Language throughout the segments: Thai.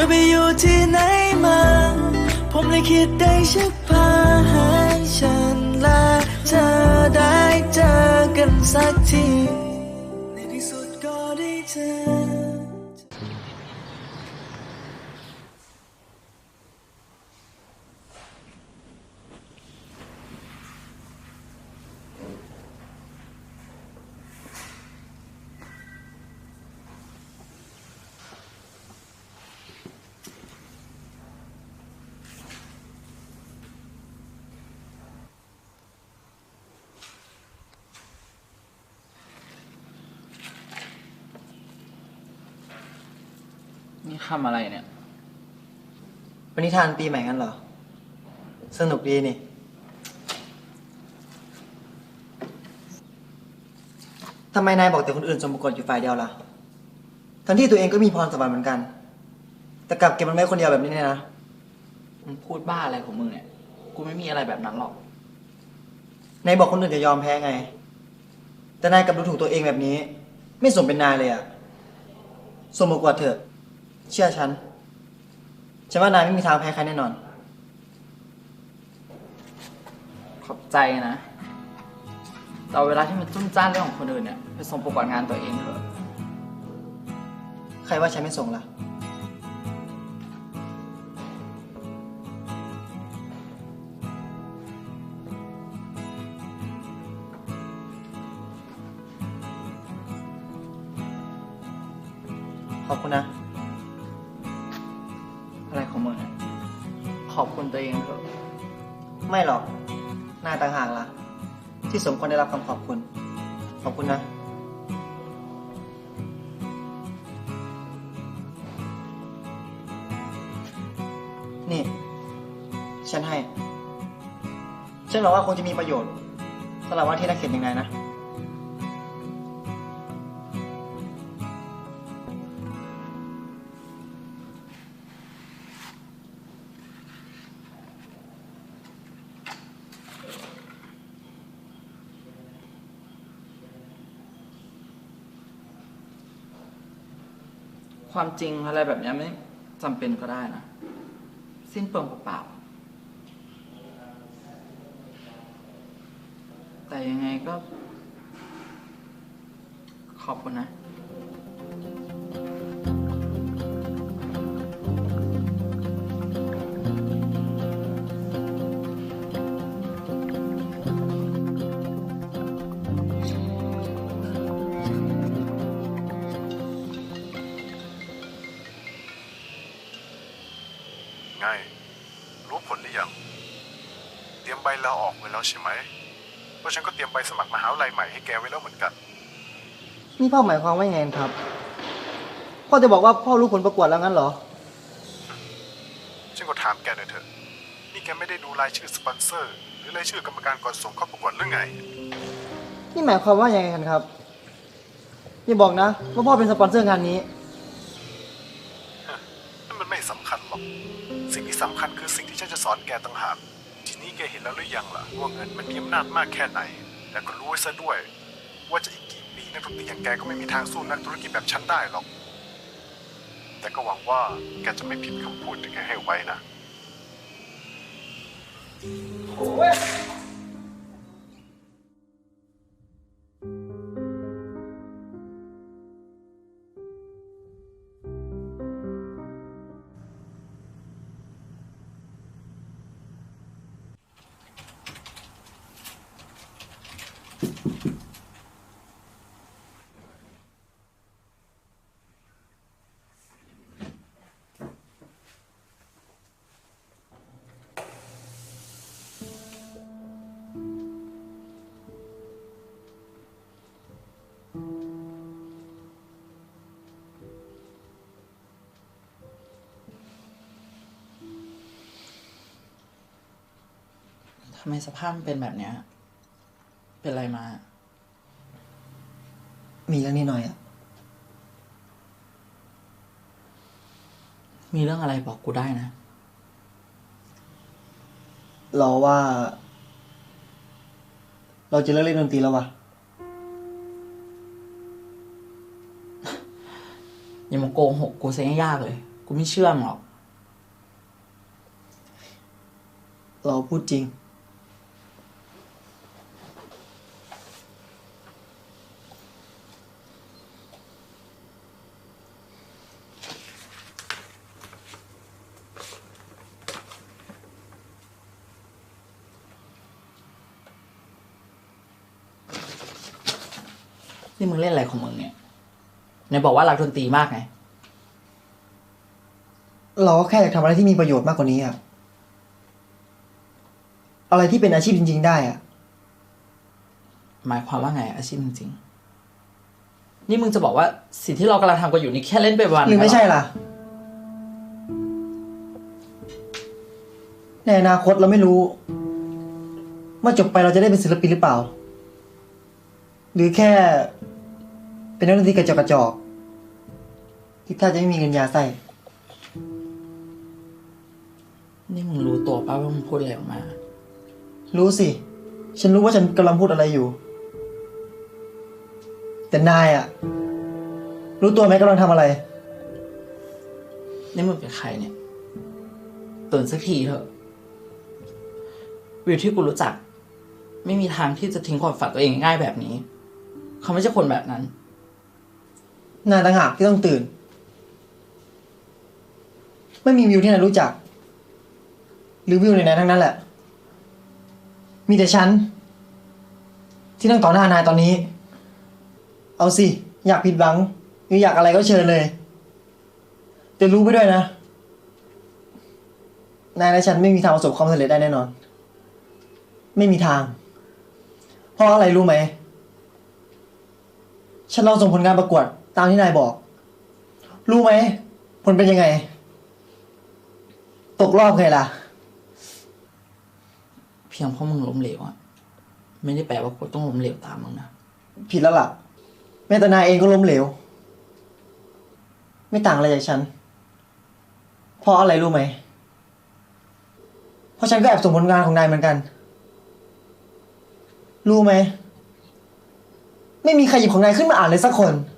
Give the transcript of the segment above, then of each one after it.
ธอไปอยู่ที่ไหนมา ผมเลยคิดได้ชักพาให้ฉันและเธอได้เจอกันสักที ในที่สุดก็ได้เจอ นี่ ทำอะไรเนี่ย วันนี้ทานปีใหม่กันเหรอ สนุกดีนี่ ทำไมนายบอกแต่คนอื่นสมประกฏอยู่ฝ่ายเดียวล่ะ ทั้งที่ตัวเองก็มีพรสวรรค์เหมือนกัน แต่กลับเก็บมันไว้คนเดียวแบบนี้เนี่ยนะ มึงพูดบ้าอะไรของมึงเนี่ย กูไม่มีอะไรแบบนั้นหรอก นายบอกคนอื่นจะยอมแพ้ไง แต่นายกลับดูถูกตัวเองแบบนี้ ไม่สมเป็นนายเลยอะสมประกวดเถอะ เชื่อฉัน ฉันว่านายไม่มีทางแพ้ใครแน่นอน ขอบใจนะแต่เอาเวลาที่มันจุ้นจ้านเรื่องของคนอื่นเนี่ยไปส่งประกวดงานตัวเองเถอะ ใครว่าฉันไม่ส่งล่ะ ขอบคุณนะ อะไรของมึงขอบคุณตัวเองเถอะไม่หรอกนายต่างหากล่ะ ที่สมควรได้รับคำขอบคุณ ขอบคุณนะ นี่ ฉันให้ ฉันหวังว่าคงจะมีประโยชน์สำหรับว่าที่นักเขียนอย่างนายนะ ความจริงอะไรแบบนี้ไม่จำเป็นก็ได้นะ สิ้นเปลืองเปล่าแต่ยังไงก็ ขอบคุณนะ แล้วใช่ไหมเพราะฉันก็เตรียมใบสมัครมหาวิทยาลัยใหม่ให้แกไว้แล้วเหมือนกัน นี่พ่อหมายความว่าไงครับ พ่อจะบอกว่าพ่อรู้ผลประกวดแล้วงั้นเหรอ ฉันก็ถามแกหน่อยเถอะ นี่แกไม่ได้ดูรายชื่อสปอนเซอร์ หรือรายชื่อกรรมการก่อนส่งเข้าประกวดหรือไง นี่หมายความว่ายังไงกันครับ อย่าบอกนะ ว่าพ่อเป็นสปอนเซอร์งานนี้ นั่นมันไม่สำคัญหรอก สิ่งที่สำคัญคือสิ่งที่ฉันจะสอนแกต่างหากที นี้แกเห็นแล้วหรือยังล่ะว่าเงินมันมีอำนาจมากแค่ไหน และก็รู้ไว้ซะด้วย ว่าจะอีกกี่ปีนักธุรกิจอย่างแกก็ไม่มีทางสู้นักธุรกิจแบบฉันได้หรอก แต่ก็หวังว่าแกจะไม่ผิดคำพูดที่แกให้ไว้นะ ทำไมสภาพมันเป็นแบบเนี้ย เป็นอะไรมา มีเรื่องนี้หน่อยอะมีเรื่องอะไรบอกกูได้นะ เราว่า เราจะเลิกเล่นดนตรีแล้ววะอย่ามาโกหกกูซะยากเลย กูไม่เชื่อมึงหรอก เราพูดจริง นี่มึงเล่นอะไรของมึงเนี่ยไหนบอกว่ารักดนตรีมากไง เราก็แค่อยากทำอะไรที่มีประโยชน์มากกว่านี้อะอะไรที่เป็นอาชีพจริง ๆ ได้อะหมายความว่าไง อาชีพจริงๆ นี่มึงจะบอกว่าสิ่งที่เรากำลังทำกันอยู่นี่แค่เล่นไปวันหรือไม่ใช่เล่ะ ในอนาคตเราไม่รู้เมื่อจบไปเราจะได้เป็นศิลปินหรือเปล่า หรือแค่ เป็นนักดนตรีกระจอกกระจอกที่แทบจะไม่มีเงินยาใส่นี่มึงรู้ตัวป่าว่ามึงพูดอะไรออกมา รู้สิ ฉันรู้ว่าฉันกำลังพูดอะไรอยู่ แต่นายอะรู้ตัวไหมกำลังทำอะไร นี่มึงเป็นใครเนี่ยตื่นสักทีเถอะ วิวที่กูรู้จัก ไม่มีทางที่จะทิ้งความฝันตัวเองง่ายแบบนี้ เขาไม่ใช่คนแบบนั้น นายต่างหากที่ต้องตื่น ไม่มีวิวที่นายรู้จัก หรือวิวในนั้นทั้งนั้นแหละ มีแต่ฉัน ที่นั่งต่อหน้านายตอนนี้ เอาสิ อยากผิดหวัง หรืออยากอะไรก็เชิญเลยแต่รู้ไปด้วยนะ นายและฉันไม่มีทางประสบความสำเร็จได้แน่นอน ไม่มีทาง เพราะอะไรรู้ไหม ฉันลองส่งผลงานประกวด ตามที่นายบอก รู้ไหมผลเป็นยังไง ตกรอบไงล่ะ เพียงเพราะมึงล้มเหลวอะไม่ได้แปลว่ากูต้องล้มเหลวตามมึงนะผิดแล้วล่ะ แม้แต่นายเองก็ล้มเหลว ไม่ต่างอะไรจากฉัน เพราะอะไรรู้ไหม เพราะฉันก็แอบส่งผลงานของนายเหมือนกัน รู้ไหม ไม่มีใครหยิบของนายขึ้นมาอ่านเลยสักคนเพ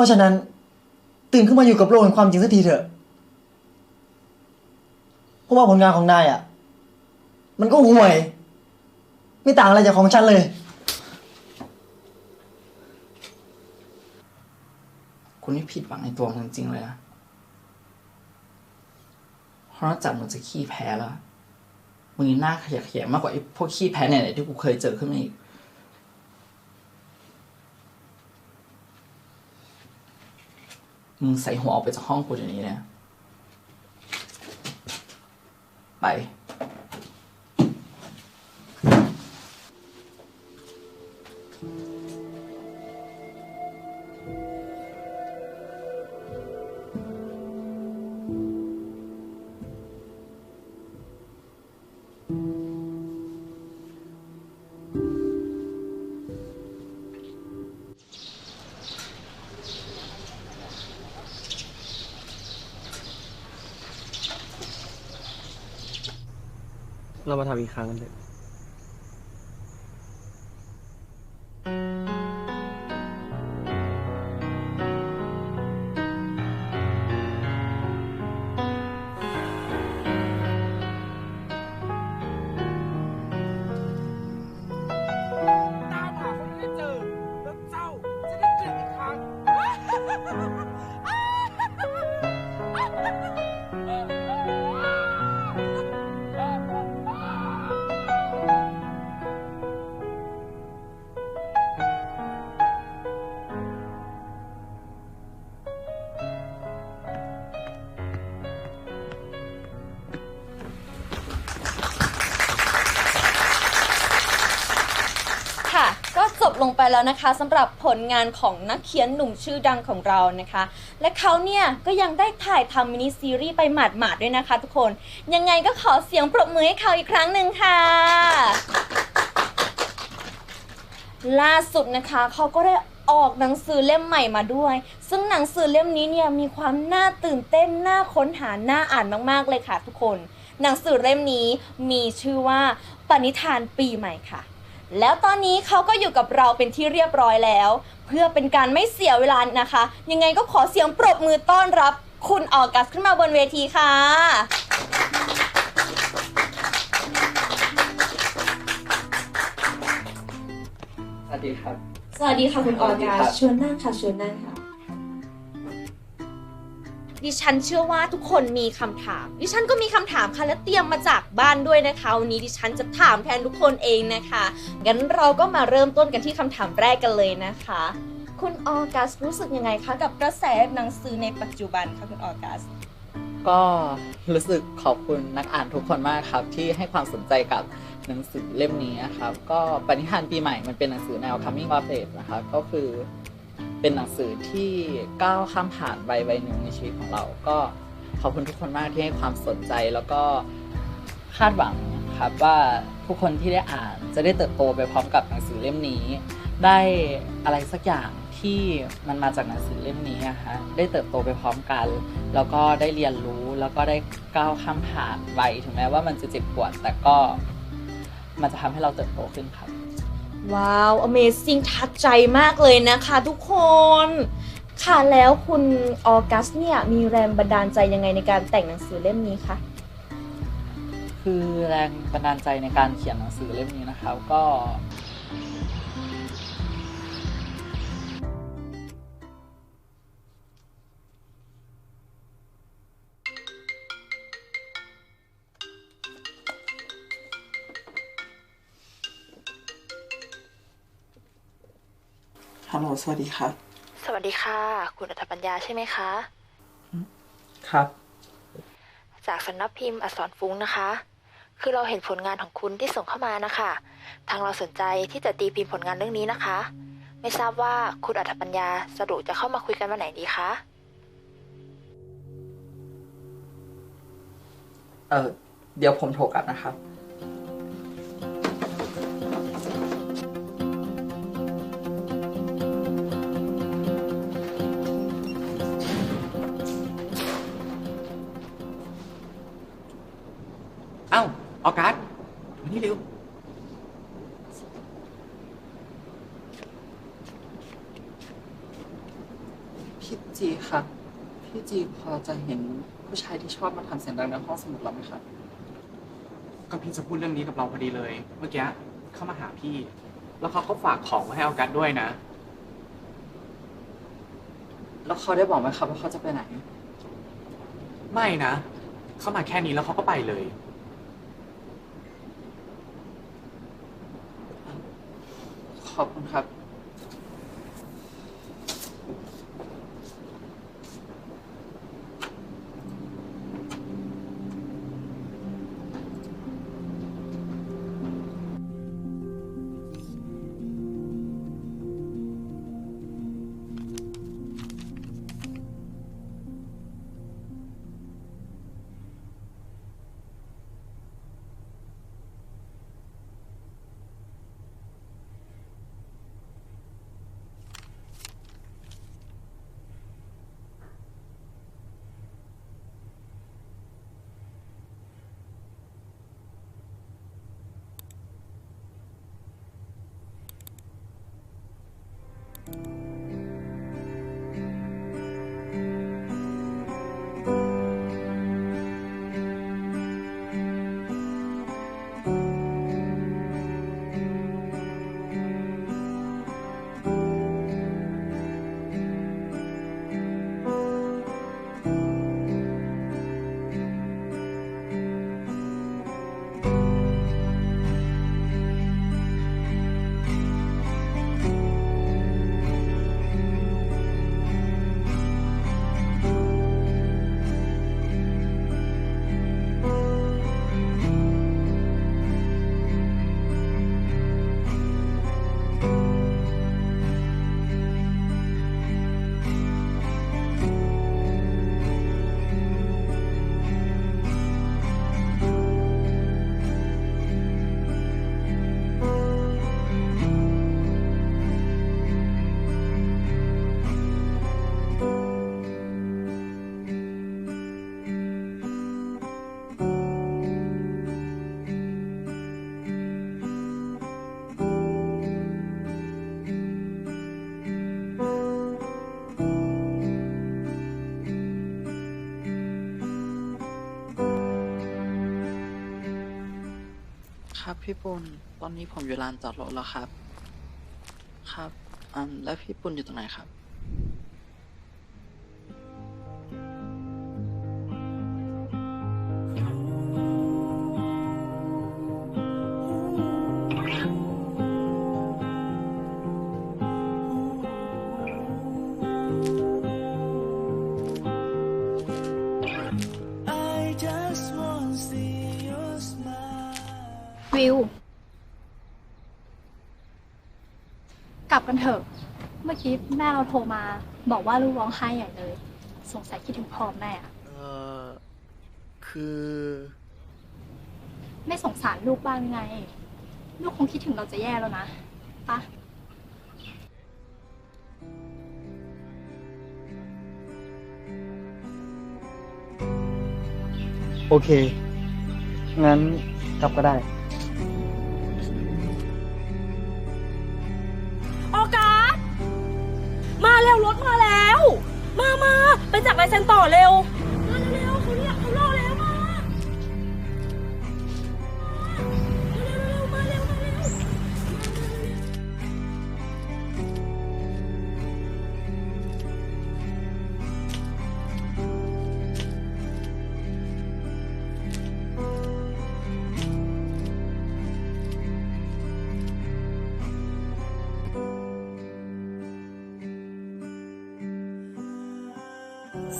ราะฉะนั้นตื่นขึ้นมาอยู่กับโลกแห่งความจริงสักทีเถอะ เพราะว่าผลงานของนายอะ มันก็ห่วย ไม่ต่างอะไรจากของฉันเลย คุณนี่ผิดหวังในตัวมึงจริงๆเลยนะเพราะนอกจากมึงจะขี้แพ้แล้ว มึงหน้าขยะแขยงมากกว่าไอ้พวกขี้แพ้ไหนๆที่กูเคยเจอขึ้นมาอีก มึงใส่หัวออกไปจากห้องกูเดี๋ยวนี้เลยนะ ไป เรามาทำอีกครั้งกันเถอะ ไปแล้วนะคะสำหรับผลงานของนักเขียนหนุ่มชื่อดังของเรานะคะ และเขาเนี่ยก็ยังได้ถ่ายทำมินิซีรีส์ไปหมาดๆด้วยนะคะทุกคน ยังไงก็ขอเสียงปรบมือให้เขาอีกครั้งหนึ่งค่ะ ล่าสุดนะคะเขาก็ได้ออกหนังสือเล่มใหม่มาด้วย ซึ่งหนังสือเล่มนี้เนี่ยมีความน่าตื่นเต้น น่าค้นหา น่าอ่านมากๆเลยค่ะทุกคน หนังสือเล่มนี้มีชื่อว่าปณิธานปีใหม่ค่ะ แล้วตอนนี้เขาก็อยู่กับเราเป็นที่เรียบร้อยแล้ว เพื่อเป็นการไม่เสียเวลานะคะ ยังไงก็ขอเสียงปรบมือต้อนรับคุณออกัสขึ้นมาบนเวทีค่ะ สวัสดีครับ สวัสดีค่ะคุณออสวัสดีกัครัสบเชิญนั่งค่ะเชิญนั่งค่ะ ดิฉันเชื่อว่าทุกคนมีคำถาม ดิฉันก็มีคำถามค่ะและเตรียมมาจากบ้านด้วยนะคะ วันนี้ดิฉันจะถามแทนทุกคนเองนะคะงั้นเราก็มาเริ่มต้นกันที่คำถามแรกกันเลยนะคะ คุณออกัสรู้สึกยังไงคะกับกระแสหนังสือในปัจจุบันคะคุณออกัสก็รู้สึกขอบคุณนักอ่านทุกคนมากครับ ที่ให้ความสนใจกับหนังสือเล่มนี้นะครับ ก็ปณิธานปีใหม่มันเป็นหนังสือแนว coming of age นะครับ ก็คือ เป็นหนังสือที่ก้าวข้ามผ่านใบใบหนึ่งในชีวิตของเรา ก็ขอบคุณทุกคนมากที่ให้ความสนใจแล้วก็คาดหวังครับว่าทุกคนที่ได้อ่านจะได้เติบโตไปพร้อมกับหนังสือเล่มนี้ ได้อะไรสักอย่างที่มันมาจากหนังสือเล่มนี้อะฮะได้เติบโตไปพร้อมกัน แล้วก็ได้เรียนรู้แล้วก็ได้ก้าวข้ามผ่านไปถึงแม้ว่ามันจะเจ็บปวด แต่ก็มันจะทำให้เราเติบโตขึ้นครับ ว้าว Amazing ทัดใจมากเลยนะคะทุกคน ค่ะแล้วคุณออกัสเนี่ยมีแรงบันดาลใจยังไงในการแต่งหนังสือเล่มนี้คะคือแรงบันดาลใจในการเขียนหนังสือเล่มนี้นะครับ ก็ สวัสดีครับ สวัสดีค่ะ คุณอัธปัญญาใช่ไหมคะ ครับ จากสำนักพิมพ์อักษรฟุ้งนะคะ คือเราเห็นผลงานของคุณที่ส่งเข้ามานะคะ ทางเราสนใจที่จะตีพิมพ์ผลงานเรื่องนี้นะคะ ไม่ทราบว่าคุณอัธปัญญาสะดวกจะเข้ามาคุยกันวันไหนดีคะ เออเดี๋ยวผมโทรกลับนะครับ อ้าออกัสมานี่เร็ว พี่จีครับพี่จีพอจะเห็นผู้ชายที่ชอบมาทำเสียงดังในห้องสมุดเราไหมครับก็พี่จะพูดเรื่องนี้กับเราพอดีเลย เมื่อกี้เข้ามาหาพี่ แล้วเขาก็ฝากของมาให้ออกัสด้วยนะ แล้วเขาได้บอกไหมครับว่าเขาจะไปไหน ไม่นะ เข้ามาแค่นี้แล้วเขาก็ไปเลย พี่ปุณตอนนี้ผมอยู่ลานจอดรถแล้วครับ ครับอืมแล้วพี่ปุณอยู่ตรงไหนครับ วิว กลับกันเถอะ เมื่อกี้แม่เราโทรมา บอกว่าลูกร้องไห้ใหญ่เลย สงสัยคิดถึงพ่อแม่อะเออคือ ไม่สงสารลูกบ้างไง ลูกคงคิดถึงเราจะแย่แล้วนะปะโอเค งั้นกลับก็ได้ มาเร็วรถมาแล้ว มามาไปจับลายเซ็นต่อเร็ว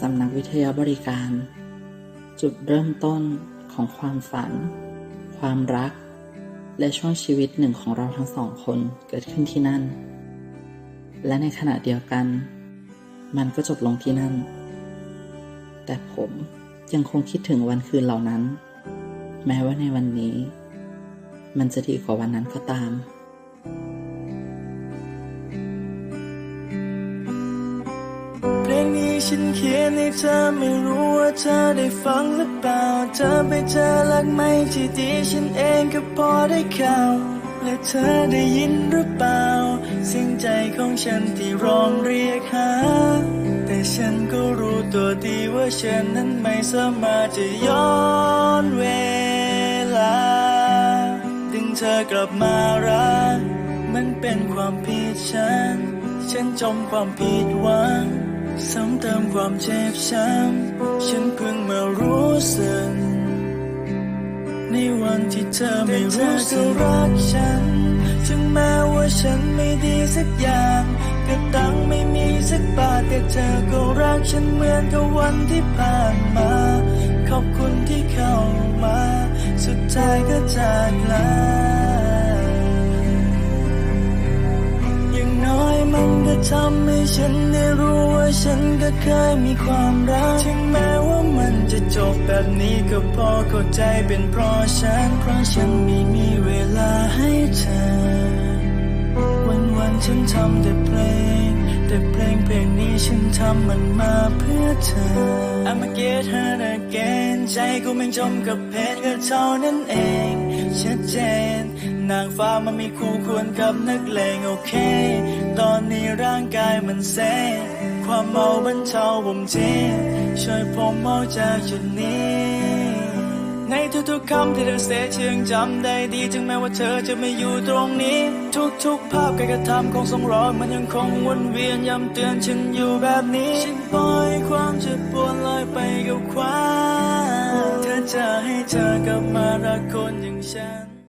สำนักวิทยาบริการ จุดเริ่มต้นของความฝัน ความรัก และช่วงชีวิตหนึ่งของเราทั้งสองคนเกิดขึ้นที่นั่น และในขณะเดียวกัน มันก็จบลงที่นั่น แต่ผมยังคงคิดถึงวันคืนเหล่านั้น แม้ว่าในวันนี้ มันจะดีกว่าวันนั้นก็ตาม ฉันเขียนให้เธอไม่รู้ว่าเธอได้ฟังหรือเปล่า เธอไปเจอรักไม่ที่ดีฉันเองก็พอได้ข่าว และเธอได้ยินหรือเปล่าสียงใจของฉันที่ร้องเรียกหา แต่ฉันก็รู้ตัวดีว่าฉันนั้นไม่สามารถจะย้อนเวลา ดึงเธอกลับมารักมันเป็นความผิดฉัน ฉันจมความผิดหวัง ซ้ำเติมความเจ็บช้ำฉันเพิ่งมารู้สึก ในวันที่เธอไม่รู้สึกรักฉัน ถึงแม้ว่าฉันไม่ดีสักอย่างก็ตังไม่มีสักบาทแต่เธอก็รักฉันเหมือนกับวันที่ผ่านมา ขอบคุณที่เข้ามา สุดท้ายก็จากลา น้อยมันก็ทำให้ฉันได้รู้ว่าฉันก็เคยมีความรัก ถึงแม้ว่ามันจะจบแบบนี้ก็พอเข้าใจเป็นเพราะฉัน เพราะฉันไม่มีเวลาให้เธอ วันวันๆฉันทำแต่เพลง แต่เพลงเพลงนี้ฉันทำมันมาเพื่อเธอ I'ma get her again ใจกูไม่จมกับเพชรก็เท่านั้นเองชัดเจน นางฟ้ามันมีคู่ควรกับนักเลงโอเค ตอนนี้ร่างกายมันเซความเมาบรรเทาผมทีช่วยผมออกจากจุดนี้ ในทุกๆคำที่เธอเสียเชื่องจำได้ดี ถึงแม้ว่าเธอจะไม่อยู่ตรงนี้ ทุกๆ ภาพการกระทำของสองรอยมันยังคงวนเวียนย้ำเตือนฉันอยู่แบบนี้ ฉันปล่อยความเจ็บปวดลอยไปกับความเธอจะให้เธอกลับมารักคนอย่างฉัน